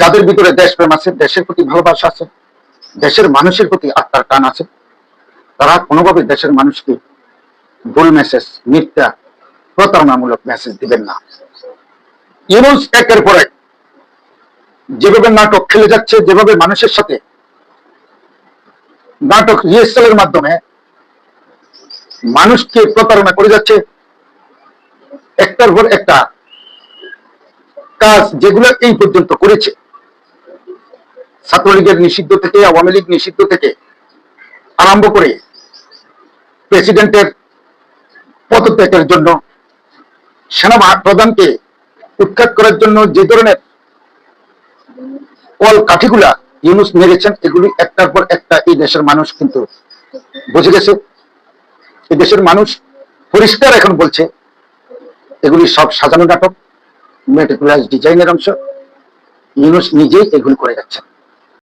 যাদের ভিতরে দেশপ্রেম আছে, দেশের প্রতি ভালোবাসা আছে, দেশের মানুষের প্রতি আত্মার টান আছে, তারা কোনোভাবে দেশের মানুষকে ভুল মেসেজ মিথ্যা, প্রতারণামূলক মেসেজ দিবেন না। ইউনুস একের পর এক যেভাবে নাটক খেলে যাচ্ছে, যেভাবে মানুষের সাথে নাটক রিহার্সালের মাধ্যমে মানুষকে প্রতারণা করে যাচ্ছে, একটার পর একটা কাজ যেগুলো এই পর্যন্ত করেছে ছাত্রলীগের নিষিদ্ধ থেকে, আওয়ামী লীগ নিষিদ্ধ থেকে আরম্ভ করে প্রেসিডেন্টের পদত্যাগের জন্য সেনা প্রধানকে উৎখাত করার জন্য যে ধরনের কল কাঠিগুলা ইউনুস মেরেছেন, এগুলি একটার পর একটা এই দেশের মানুষ কিন্তু বুঝে গেছে। এই দেশের মানুষ পরিষ্কার এখন বলছে, এগুলি সব সাজানো নাটক মেটিকুলাস ডিজাইনের অংশ, ইউনুস নিজেই এগুলি করে যাচ্ছেন।